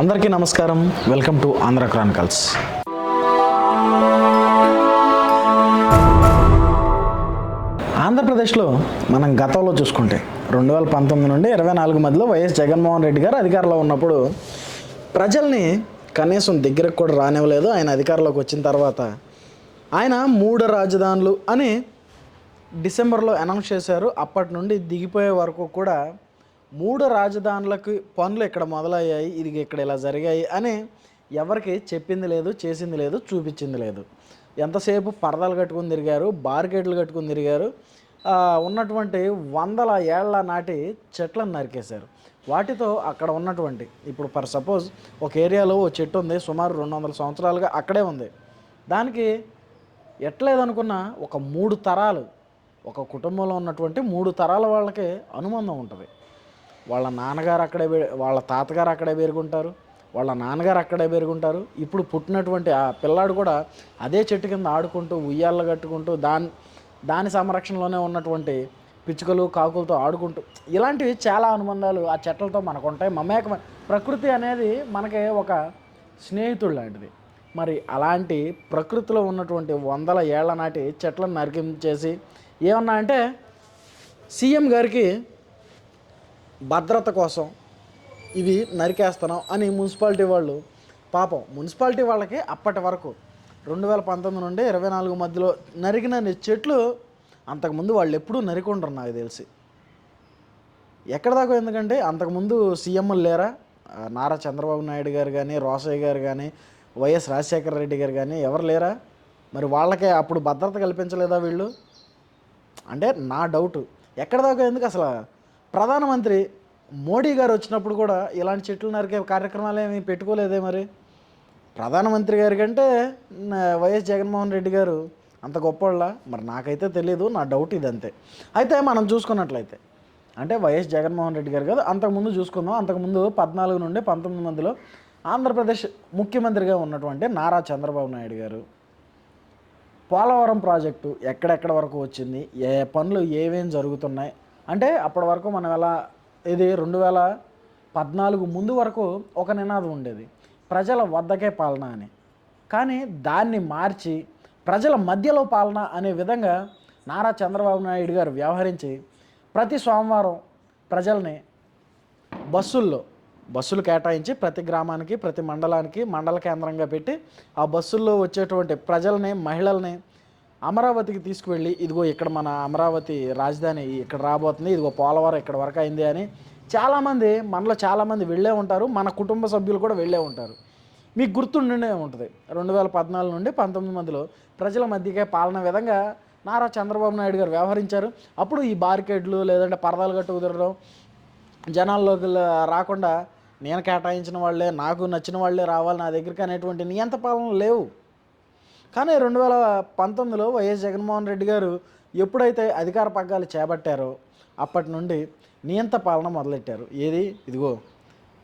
అందరికీ నమస్కారం. Welcome to Andhra Chronicles ఆంధ్రప్రదేశ్లో మనం గతంలో చూసుకుంటే రెండు వేల పంతొమ్మిది నుండి ఇరవై నాలుగు మధ్యలో వైఎస్ జగన్మోహన్ రెడ్డి గారు అధికారంలో ఉన్నప్పుడు ప్రజల్ని కనీసం దగ్గరకు కూడా రానివ్వలేదు. ఆయన అధికారంలోకి వచ్చిన తర్వాత ఆయన మూడు రాజధానులు అని డిసెంబర్లో అనౌన్స్ చేశారు. అప్పటి నుండి దిగిపోయే వరకు కూడా మూడు రాజధానులకు పనులు ఇక్కడ మొదలయ్యాయి ఇది ఇక్కడ ఇలా జరిగాయి అని ఎవరికి చెప్పింది లేదు చేసింది లేదు చూపించింది లేదు. ఎంతసేపు పరదాలు కట్టుకుని తిరిగారు బార్గేట్లు కట్టుకుని తిరిగారు ఉన్నటువంటి వందల ఏళ్ళ నాటి చెట్లను నరికేశారు. వాటితో అక్కడ ఉన్నటువంటి ఇప్పుడు ఫర్ సపోజ్ ఒక ఏరియాలో ఓ చెట్టు ఉంది సుమారు రెండు వందల సంవత్సరాలుగా అక్కడే ఉంది. దానికి ఎట్లేదనుకున్నా ఒక మూడు తరాలు ఒక కుటుంబంలో ఉన్నటువంటి మూడు తరాల వాళ్ళకి అనుబంధం ఉంటుంది. వాళ్ళ నాన్నగారు అక్కడే వాళ్ళ తాతగారు అక్కడే పెరుగుంటారు వాళ్ళ నాన్నగారు అక్కడే పెరుగుంటారు ఇప్పుడు పుట్టినటువంటి ఆ పిల్లాడు కూడా అదే చెట్టు కింద ఆడుకుంటూ ఉయ్యాళ్ళు కట్టుకుంటూ దాని దాని సంరక్షణలోనే ఉన్నటువంటి పిచ్చుకలు కాకులతో ఆడుకుంటూ ఇలాంటివి చాలా అనుబంధాలు ఆ చెట్లతో మనకు ఉంటాయి మమేకమ ప్రకృతి అనేది మనకి ఒక స్నేహితుడు లాంటిది. మరి అలాంటి ప్రకృతిలో ఉన్నటువంటి వందల ఏళ్ళ నాటి చెట్లను నరికించేసి ఏమన్నా అంటే సీఎం గారికి భద్రత కోసం ఇవి నరికేస్తున్నాం అని మున్సిపాలిటీ వాళ్ళు పాపం మున్సిపాలిటీ వాళ్ళకి అప్పటి వరకు రెండు వేల పంతొమ్మిది నుండి ఇరవై నాలుగు మధ్యలో నరికిన చెట్లు అంతకుముందు వాళ్ళు ఎప్పుడూ నరికుంటారు నాకు తెలిసి. ఎక్కడ దాకా ఎందుకంటే అంతకుముందు సీఎంలు లేరా? నారా చంద్రబాబు నాయుడు గారు కానీ రోసయ్య గారు కానీ వైఎస్ రాజశేఖర రెడ్డి గారు కానీ ఎవరు లేరా? మరి వాళ్ళకే అప్పుడు భద్రత కల్పించలేదా వీళ్ళు? అంటే నా డౌట్. ఎక్కడ దాకా ఎందుకు అసలు ప్రధానమంత్రి మోడీ గారు వచ్చినప్పుడు కూడా ఇలాంటి చెట్లు నరికే కార్యక్రమాలు ఏమి పెట్టుకోలేదే మరి. ప్రధానమంత్రి గారి కంటే వైఎస్ జగన్మోహన్ రెడ్డి గారు అంత గొప్పవాళ్ళ? మరి నాకైతే తెలియదు నా డౌట్ ఇదంతే. అయితే మనం చూసుకున్నట్లయితే అంటే వైఎస్ జగన్మోహన్ రెడ్డి గారు కాదు అంతకుముందు చూసుకుందాం. అంతకుముందు పద్నాలుగు నుండి పంతొమ్మిది మందిలో ఆంధ్రప్రదేశ్ ముఖ్యమంత్రిగా ఉన్నటువంటి నారా చంద్రబాబు నాయుడు గారు పోలవరం ప్రాజెక్టు ఎక్కడెక్కడ వరకు వచ్చింది ఏ పనులు ఏమేం జరుగుతున్నాయి అంటే అప్పటి వరకు మనం ఎలా ఇది రెండు వేల పద్నాలుగు ముందు వరకు ఒక నినాదం ఉండేది. ప్రజల వద్దకే పాలన అని. కానీ దాన్ని మార్చి ప్రజల మధ్యలో పాలన అనే విధంగా నారా చంద్రబాబు నాయుడు గారు వ్యవహరించి ప్రతి సోమవారం ప్రజల్ని బస్సుల్లో బస్సులు కేటాయించి ప్రతి గ్రామానికి ప్రతి మండలానికి మండల కేంద్రంగా పెట్టి ఆ బస్సుల్లో వచ్చేటువంటి ప్రజల్ని మహిళల్ని అమరావతికి తీసుకువెళ్ళి ఇదిగో ఇక్కడ మన అమరావతి రాజధాని ఇక్కడ రాబోతుంది ఇదిగో పోలవరం ఇక్కడ వరకు అయింది అని చాలామంది మనలో చాలామంది వెళ్ళే ఉంటారు మన కుటుంబ సభ్యులు కూడా వెళ్ళే ఉంటారు. మీకు గుర్తుండే ఉంటుంది. రెండు వేల పద్నాలుగు నుండి పంతొమ్మిది మందిలో ప్రజల మధ్యకే పాలన విధంగా నారా చంద్రబాబు నాయుడు గారు వ్యవహరించారు. అప్పుడు ఈ బార్కెట్లు లేదంటే పరదాలు కట్టు కుదరడం జనాల్లోకి రాకుండా నేను కేటాయించిన వాళ్ళే నాకు నచ్చిన వాళ్ళే రావాలి నా దగ్గరికి అనేటువంటి నియంత పాలన లేవు. కానీ రెండు వేల పంతొమ్మిదిలో వైఎస్ జగన్మోహన్ రెడ్డి గారు ఎప్పుడైతే అధికార పగ్గాలు చేపట్టారో అప్పటి నుండి నియంత పాలన మొదలెట్టారు. ఏది? ఇదిగో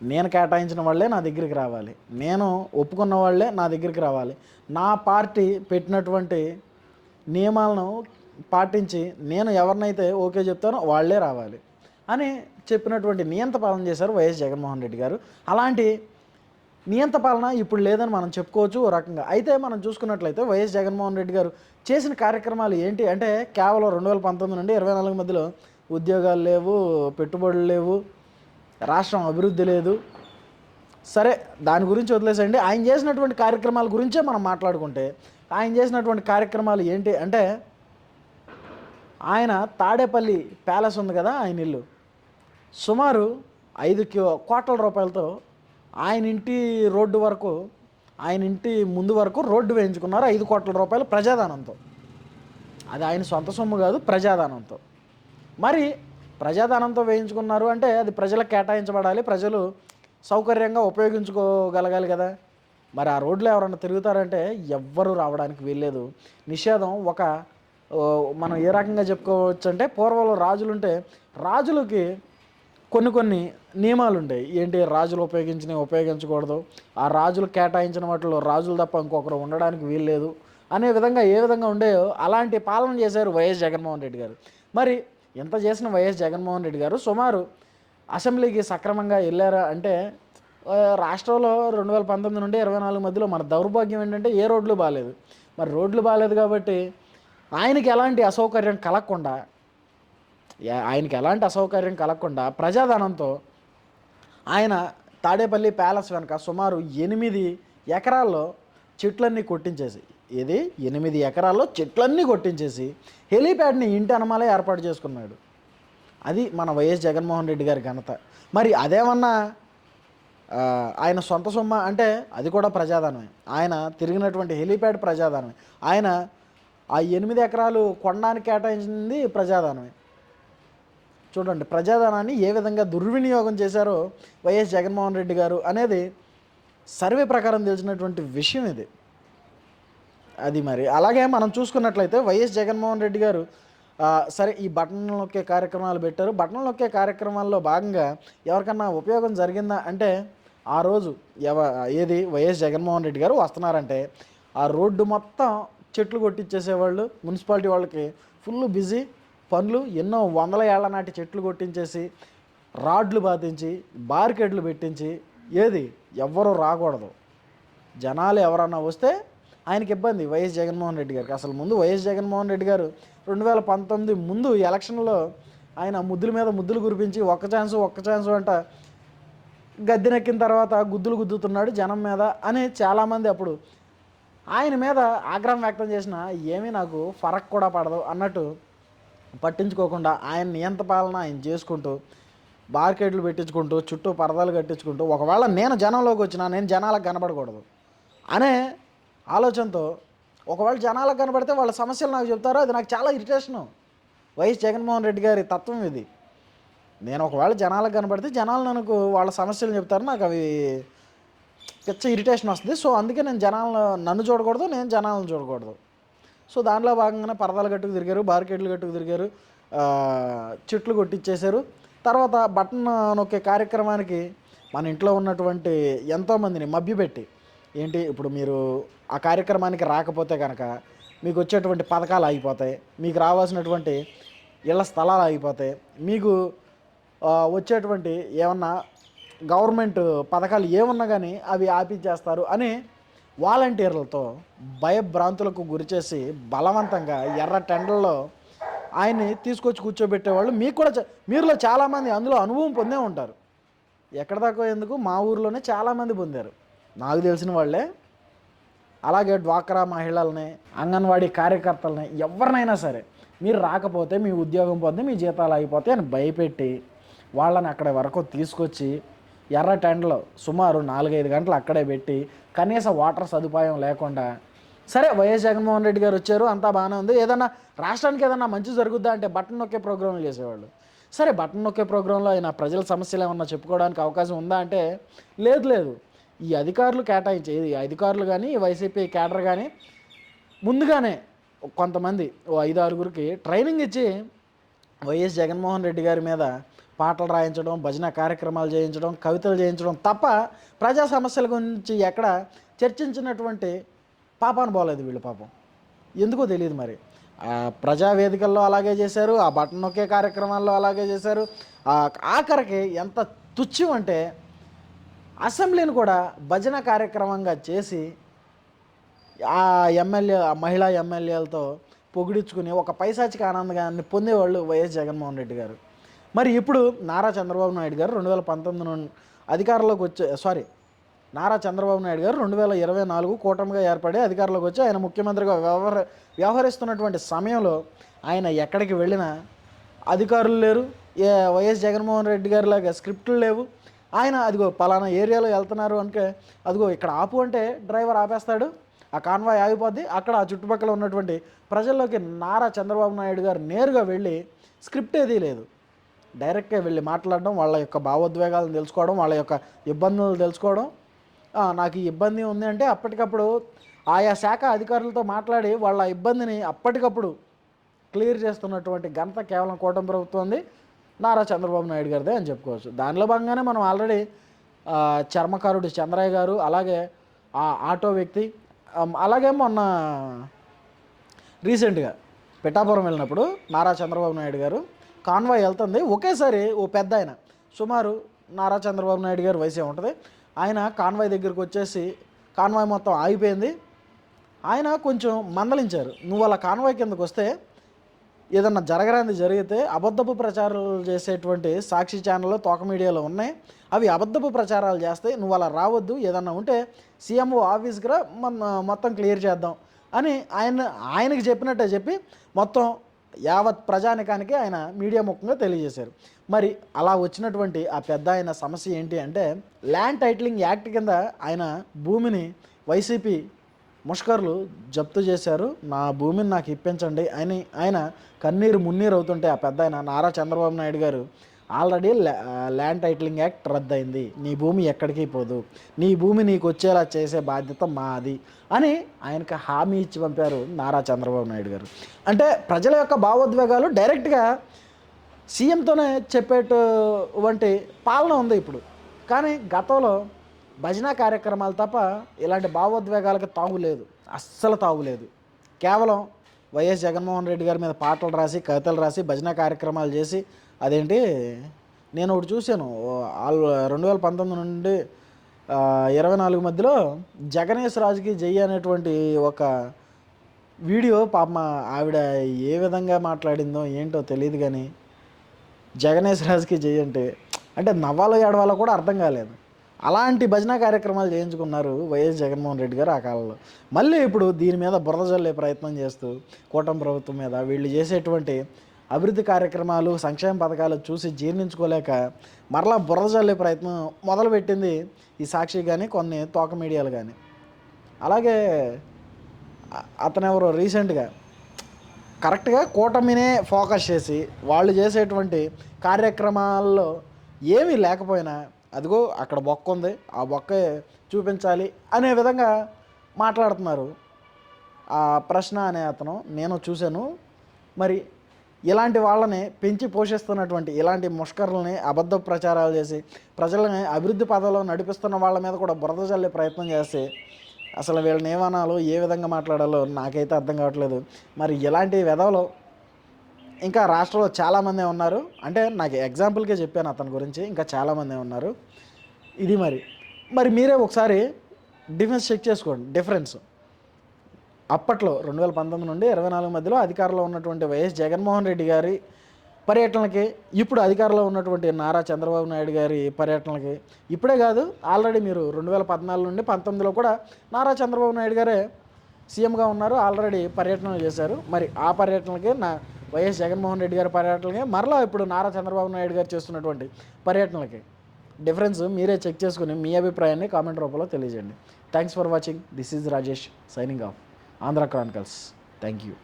నేను కేటాయించిన వాళ్ళే నా దగ్గరికి రావాలి. నేను ఒప్పుకున్న వాళ్ళే నా దగ్గరికి రావాలి. నా పార్టీ పెట్టినటువంటి నియమాలను పాటించి నేను ఎవరినైతే ఓకే చెప్తానో వాళ్ళే రావాలి అని చెప్పినటువంటి నియంత పాలన చేశారు వైఎస్ జగన్మోహన్ రెడ్డి గారు. అలాంటి నియంత పాలన ఇప్పుడు లేదని మనం చెప్పుకోవచ్చు ఓ రకంగా. అయితే మనం చూసుకున్నట్లయితే వైఎస్ జగన్మోహన్ రెడ్డి గారు చేసిన కార్యక్రమాలు ఏంటి? అంటే కేవలం రెండు వేల పంతొమ్మిది నుండి ఇరవై నాలుగు మధ్యలో ఉద్యోగాలు లేవు పెట్టుబడులు లేవు రాష్ట్రం అభివృద్ధి లేదు. సరే దాని గురించి వదిలేసండి ఆయన చేసినటువంటి కార్యక్రమాల గురించే మనం మాట్లాడుకుంటే ఆయన చేసినటువంటి కార్యక్రమాలు ఏంటి అంటే ఆయన తాడేపల్లి ప్యాలెస్ ఉంది కదా ఆయన ఇల్లు. సుమారు ఐదు కోట్ల రూపాయలతో ఆయన ఇంటి రోడ్డు వరకు ఆయన ఇంటి ముందు వరకు రోడ్డు వేయించుకున్నారు ఐదు కోట్ల రూపాయలు ప్రజాదానంతో. అది ఆయన సొంత సొమ్ము కాదు ప్రజాదానంతో. మరి ప్రజాదానంతో వేయించుకున్నారు అంటే అది ప్రజలకు కేటాయించబడాలి ప్రజలు సౌకర్యంగా ఉపయోగించుకోగలగాలి కదా. మరి ఆ రోడ్లు ఎవరన్నా తిరుగుతారంటే ఎవ్వరు రావడానికి వీల్లేదు. నిషేధం ఒక మనం ఏ రకంగా చెప్పుకోవచ్చు అంటే పూర్వంలో రాజులుంటే రాజులకి కొన్ని కొన్ని నియమాలు ఉంటాయి ఏంటి? రాజులు ఉపయోగించినవి ఉపయోగించకూడదు. ఆ రాజులు కేటాయించిన వాటిలో రాజులు తప్ప ఇంకొకరు ఉండడానికి వీల్లేదు. అనే విధంగా ఏ విధంగా ఉండేయో అలాంటి పాలన చేశారు వైఎస్ జగన్మోహన్ రెడ్డి గారు. మరి ఇంత చేసిన వైఎస్ జగన్మోహన్ రెడ్డి గారు సుమారు అసెంబ్లీకి సక్రమంగా వెళ్ళారా అంటే రాష్ట్రంలో రెండు వేల పంతొమ్మిది నుండి ఇరవై నాలుగు మధ్యలో మన దౌర్భాగ్యం ఏంటంటే ఏ రోడ్లు బాగాలేదు మరి రోడ్లు బాగాలేదు కాబట్టి ఆయనకి ఎలాంటి అసౌకర్యం కలగకుండా ఆయనకి ఎలాంటి అసౌకర్యం కలగకుండా ప్రజాధనంతో ఆయన తాడేపల్లి ప్యాలెస్ వెనుక సుమారు ఎనిమిది ఎకరాల్లో చెట్లన్నీ కొట్టించేసి ఇది ఎనిమిది ఎకరాల్లో చెట్లన్నీ కొట్టించేసి హెలీప్యాడ్ని ఇంటి అనమాలే ఏర్పాటు చేసుకున్నాడు. అది మన వైఎస్ జగన్మోహన్ రెడ్డి గారి ఘనత. మరి అదేమన్నా ఆయన సొంత సొమ్మ అంటే అది కూడా ప్రజాధనమే. ఆయన తిరిగినటువంటి హెలీప్యాడ్ ప్రజాధనమే. ఆయన ఆ ఎనిమిది ఎకరాలు కొనడానికి కేటాయించింది ప్రజాధనమే. చూడండి ప్రజాధనాన్ని ఏ విధంగా దుర్వినియోగం చేశారో వైఎస్ జగన్మోహన్ రెడ్డి గారు అనేది సర్వే ప్రకారం తెలిసినటువంటి విషయం ఇది. అది మరి. అలాగే మనం చూసుకున్నట్లయితే వైఎస్ జగన్మోహన్ రెడ్డి గారు సరే ఈ బటన్ నొక్కే కార్యక్రమాలు పెట్టారు. బటన్ నొక్కే కార్యక్రమాల్లో భాగంగా ఎవరికన్నా ఉపయోగం జరిగిందా అంటే ఆ రోజు ఎవ ఏది వైఎస్ జగన్మోహన్ రెడ్డి గారు వస్తున్నారంటే ఆ రోడ్డు మొత్తం చెట్లు కొట్టించేసేవాళ్ళు మున్సిపాలిటీ వాళ్ళకి ఫుల్ బిజీ పనులు ఎన్నో వందల ఏళ్ళ నాటి చెట్లు కొట్టించేసి రాడ్లు బాధించి బార్కెట్లు పెట్టించి ఏది ఎవ్వరూ రాకూడదు. జనాలు ఎవరన్నా వస్తే ఆయనకి ఇబ్బంది. వైఎస్ జగన్మోహన్ రెడ్డి గారికి. అసలు ముందు వైఎస్ జగన్మోహన్ రెడ్డి గారు రెండు వేల పంతొమ్మిది ముందు ఎలక్షన్లో ఆయన ముద్దుల మీద ముద్దులు కురిపించి ఒక్క ఛాన్స్ ఒక్క ఛాన్స్ అంట గద్దెనెక్కిన తర్వాత గుద్దులు గుద్దుతున్నాడు జనం మీద అని చాలామంది అప్పుడు ఆయన మీద ఆగ్రహం వ్యక్తం చేసిన ఏమీ నాకు ఫరక్ కూడా పడదు అన్నట్టు పట్టించుకోకుండా ఆయన నియంత పాలన ఆయన చేసుకుంటూ బార్కెట్లు పెట్టించుకుంటూ చుట్టూ పరదాలు కట్టించుకుంటూ ఒకవేళ నేను జనంలోకి వచ్చినా నేను జనాలకు కనబడకూడదు అనే ఆలోచనతో ఒకవేళ జనాలకు కనబడితే వాళ్ళ సమస్యలు నాకు చెప్తారో అది నాకు చాలా ఇరిటేషను. వైఎస్ జగన్మోహన్ రెడ్డి గారి తత్వం ఇది. నేను ఒకవేళ జనాలకు కనబడితే జనాలు నాకు వాళ్ళ సమస్యలు చెప్తారు నాకు అవి పిచ్చ ఇరిటేషన్ వస్తుంది. సో అందుకే నేను జనాలను నన్ను చూడకూడదు నేను జనాలను చూడకూడదు. సో దాంట్లో భాగంగానే పరదాలు కట్టుకు తిరిగారు బార్కెట్లు కట్టుకు తిరిగారు చెట్లు కొట్టించేశారు తర్వాత బటన్ నొక్కే కార్యక్రమానికి మన ఇంట్లో ఉన్నటువంటి ఎంతోమందిని మభ్యపెట్టి ఏంటి ఇప్పుడు మీరు ఆ కార్యక్రమానికి రాకపోతే కనుక మీకు వచ్చేటువంటి పథకాలు ఆగిపోతాయి మీకు రావాల్సినటువంటి ఇళ్ళ స్థలాలు ఆగిపోతాయి మీకు వచ్చేటువంటి ఏమన్నా గవర్నమెంట్ పథకాలు ఏమున్నా కానీ అవి ఆపించేస్తారు అని వాలంటీర్లతో భయభ్రాంతులకు గురిచేసి బలవంతంగా ఎర్ర టెండర్లో ఆయన్ని తీసుకొచ్చి కూర్చోబెట్టేవాళ్ళు మీకు కూడా మీరులో చాలామంది అందులో అనుభవం పొందే ఉంటారు. ఎక్కడ దాకా ఎందుకు? మా ఊర్లోనే చాలామంది పొందారు. నాకు తెలిసిన వాళ్ళే. అలాగే డ్వాక్రా మహిళల్ని అంగన్వాడీ కార్యకర్తలని ఎవరినైనా సరే మీరు రాకపోతే మీ ఉద్యోగం పొంది మీ జీతాలు అయిపోతాయి అని భయపెట్టి వాళ్ళని అక్కడ వరకు తీసుకొచ్చి ఎర్ర టెండలో సుమారు నాలుగైదు గంటలు అక్కడే పెట్టి కనీస వాటర్ సదుపాయం లేకుండా. సరే వైఎస్ జగన్మోహన్ రెడ్డి గారు వచ్చారు అంతా బాగానే ఉంది. ఏదన్నా రాష్ట్రానికి ఏదన్నా మంచి జరుగుద్దా అంటే బటన్ నొక్కే ప్రోగ్రాంలు చేసేవాళ్ళు. సరే బటన్ నొక్కే ప్రోగ్రాంలో ఆయన ప్రజల సమస్యలు ఏమన్నా చెప్పుకోవడానికి అవకాశం ఉందా అంటే లేదు లేదు. ఈ అధికారులు కేటాయించే ఈ అధికారులు కానీ వైసీపీ కేడర్ కానీ ముందుగానే కొంతమంది ఓ ఐదు ఆరుగురికి ట్రైనింగ్ ఇచ్చి వైఎస్ జగన్మోహన్ రెడ్డి గారి మీద పాటలు రాయించడం భజన కార్యక్రమాలు చేయించడం కవితలు చేయించడం తప్ప ప్రజా సమస్యల గురించి ఎక్కడ చర్చించినటువంటి పాపాను బోలేదు వీళ్ళు పాపం. ఎందుకో తెలియదు మరి. ప్రజా వేదికల్లో అలాగే చేశారు ఆ బటన్ నొక్కే కార్యక్రమాల్లో అలాగే చేశారు. ఆఖరికి ఎంత తుచ్చం అంటే అసెంబ్లీని కూడా భజన కార్యక్రమంగా చేసి ఆ ఎమ్మెల్యే ఆ మహిళా ఎమ్మెల్యేలతో పొగిడించుకుని ఒక పైశాచిక ఆనందాన్ని పొందేవాళ్ళు వైఎస్ జగన్మోహన్ రెడ్డి గారు. మరి ఇప్పుడు నారా చంద్రబాబు నాయుడు గారు రెండు వేల పంతొమ్మిది నుండి అధికారంలోకి వచ్చే సారీ నారా చంద్రబాబు నాయుడు గారు రెండు వేల ఇరవై నాలుగు కూటమిగా ఏర్పడి అధికారంలోకి వచ్చి ఆయన ముఖ్యమంత్రిగా వ్యవహర వ్యవహరిస్తున్నటువంటి సమయంలో ఆయన ఎక్కడికి వెళ్ళినా అధికారులు లేరు. ఏ వైఎస్ జగన్మోహన్ రెడ్డి గారి లాగా స్క్రిప్ట్లు లేవు. ఆయన అదిగో పలానా ఏరియాలో వెళ్తున్నారు అంటే అదిగో ఇక్కడ ఆపు అంటే డ్రైవర్ ఆపేస్తాడు ఆ కాన్వాయ్ ఆగిపోద్ది. అక్కడ ఆ చుట్టుపక్కల ఉన్నటువంటి ప్రజల్లోకి నారా చంద్రబాబు నాయుడు గారు నేరుగా వెళ్ళి స్క్రిప్ట్ ఏదీ లేదు. డైరెక్ట్గా వెళ్ళి మాట్లాడడం వాళ్ళ యొక్క భావోద్వేగాలను తెలుసుకోవడం వాళ్ళ యొక్క ఇబ్బందులు తెలుసుకోవడం. నాకు ఈ ఇబ్బంది ఉంది అంటే అప్పటికప్పుడు ఆయా శాఖ అధికారులతో మాట్లాడి వాళ్ళ ఇబ్బందిని అప్పటికప్పుడు క్లియర్ చేస్తున్నటువంటి ఘనత కేవలం కూటమి ప్రభుత్వంది నారా చంద్రబాబు నాయుడు గారిదే అని చెప్పుకోవచ్చు. దానిలో భాగంగానే మనం ఆల్రెడీ చర్మకారుడు చంద్రయ్య గారు అలాగే ఆ ఆటో వ్యక్తి అలాగే మొన్న రీసెంట్గా పిఠాపురం వెళ్ళినప్పుడు నారా చంద్రబాబు నాయుడు గారు కాన్వాయ్ వెళ్తుంది. ఒకేసారి ఓ పెద్ద ఆయన సుమారు నారా చంద్రబాబు నాయుడు గారు వయసే ఉంటుంది. ఆయన కాన్వాయ్ దగ్గరికి వచ్చేసి కాన్వాయ్ మొత్తం ఆగిపోయింది. ఆయన కొంచెం మందలించారు. నువ్వు అలా కాన్వాయ్ కిందకు వస్తే ఏదన్నా జరగరాంది జరిగితే అబద్ధపు ప్రచారాలు చేసేటువంటి సాక్షి ఛానల్లో తోక మీడియాలో ఉన్నాయి. అవి అబద్ధపు ప్రచారాలు చేస్తే నువ్వు అలా రావద్దు. ఏదన్నా ఉంటే సీఎంఓ ఆఫీస్కి రా. మొత్తం క్లియర్ చేద్దాం అని ఆయన ఆయనకి చెప్పినట్టే చెప్పి మొత్తం యావత్ ప్రజానికానికి ఆయన మీడియా ముఖంగా తెలియజేశారు. మరి అలా వచ్చినటువంటి ఆ పెద్ద ఆయన సమస్య ఏంటి అంటే ల్యాండ్ టైటిలింగ్ యాక్ట్ కింద ఆయన భూమిని వైసీపీ ముష్కర్లు జప్తు చేశారు. నా భూమిని నాకు ఇప్పించండి అని ఆయన కన్నీరు మున్నీరు అవుతుంటే ఆ పెద్ద ఆయన Nara Chandrababu Naidu garu already land titling act రద్దయింది. నీ భూమి ఎక్కడికి పోదు. నీ భూమి నీకు వచ్చేలా చేసే బాధ్యత మాది అని ఆయనకు హామీ ఇచ్చి పంపారు నారా చంద్రబాబు నాయుడు గారు. అంటే ప్రజల యొక్క భావోద్వేగాలు డైరెక్ట్గా సీఎంతోనే చెప్పేటువంటి పాలన ఉంది ఇప్పుడు. కానీ గతంలో భజన కార్యక్రమాలు తప్ప ఇలాంటి భావోద్వేగాలకు తావు లేదు. అస్సలు తావు లేదు. కేవలం వైఎస్ జగన్మోహన్ రెడ్డి గారి మీద పాటలు రాసి కవితలు రాసి భజన కార్యక్రమాలు చేసి అదేంటి నేను ఒకటి చూశాను ఆల్ రెండు వేల పంతొమ్మిది నుండి ఇరవై నాలుగు మధ్యలో జగనేష్ రాజుకి జై అనేటువంటి ఒక వీడియో పాప ఆవిడ ఏ విధంగా మాట్లాడిందో ఏంటో తెలియదు కానీ జగనేష్ రాజుకి జై అంటే అంటే నవ్వాలో ఏడవాలో కూడా అర్థం కాలేదు. అలాంటి భజన కార్యక్రమాలు చేయించుకున్నారు వైఎస్ జగన్మోహన్ రెడ్డి గారు ఆ కాలంలో. మళ్ళీ ఇప్పుడు దీని మీద బురద జల్లే ప్రయత్నం చేస్తూ కూటమి ప్రభుత్వం మీద వీళ్ళు చేసేటువంటి అభివృద్ధి కార్యక్రమాలు సంక్షేమ పథకాలు చూసి జీర్ణించుకోలేక మరలా బురద జల్లే ప్రయత్నం మొదలుపెట్టింది ఈ సాక్షి కానీ కొన్ని తోక మీడియాలు కానీ అలాగే అతనెవరో అతను ఎవరో రీసెంట్గా కరెక్ట్గా కూటమినే ఫోకస్ చేసి వాళ్ళు చేసేటువంటి కార్యక్రమాల్లో ఏమీ లేకపోయినా అదిగో అక్కడ బొక్క ఉంది ఆ బొక్క చూపించాలి అనే విధంగా మాట్లాడుతున్నారు. ఆ ప్రశ్న అనే అతను నేను చూశాను. మరి ఇలాంటి వాళ్ళని పెంచి పోషిస్తున్నటువంటి ఇలాంటి ముష్కరులని అబద్ధ ప్రచారాలు చేసి ప్రజలని అభివృద్ధి పదంలో నడిపిస్తున్న వాళ్ళ మీద కూడా బురద చల్లే ప్రయత్నం చేసి అసలు వీళ్ళని ఏమనాలో ఏ విధంగా మాట్లాడాలో నాకైతే అర్థం కావట్లేదు. మరి ఇలాంటి విధాలు ఇంకా రాష్ట్రంలో చాలామంది ఉన్నారు. అంటే నాకు ఎగ్జాంపుల్కే చెప్పాను అతని గురించి. ఇంకా చాలామంది ఉన్నారు. ఇది మరి. మరి మీరే ఒకసారి డిఫెన్స్ చెక్ చేసుకోండి. డిఫరెన్స్ అప్పట్లో రెండు వేల పంతొమ్మిది నుండి ఇరవై నాలుగు మధ్యలో అధికారంలో ఉన్నటువంటి వైఎస్ జగన్మోహన్ రెడ్డి గారి పర్యటనలకి ఇప్పుడు అధికారంలో ఉన్నటువంటి నారా చంద్రబాబు నాయుడు గారి పర్యటనలకి ఇప్పుడే కాదు ఆల్రెడీ మీరు రెండు వేల పద్నాలుగు నుండి పంతొమ్మిదిలో కూడా నారా చంద్రబాబు నాయుడు గారే సీఎంగా ఉన్నారు ఆల్రెడీ పర్యటనలు చేశారు. మరి ఆ పర్యటనలకి నా వైఎస్ జగన్మోహన్ రెడ్డి గారి పర్యటనలకి మరలా ఇప్పుడు నారా చంద్రబాబు నాయుడు గారు చేస్తున్నటువంటి పర్యటనలకి. డిఫరెన్స్ మీరే చెక్ చేసుకుని మీ అభిప్రాయాన్ని కామెంట్ రూపంలో తెలియజేయండి. Thanks for watching this is Rajesh signing off Andhra chronicles thank you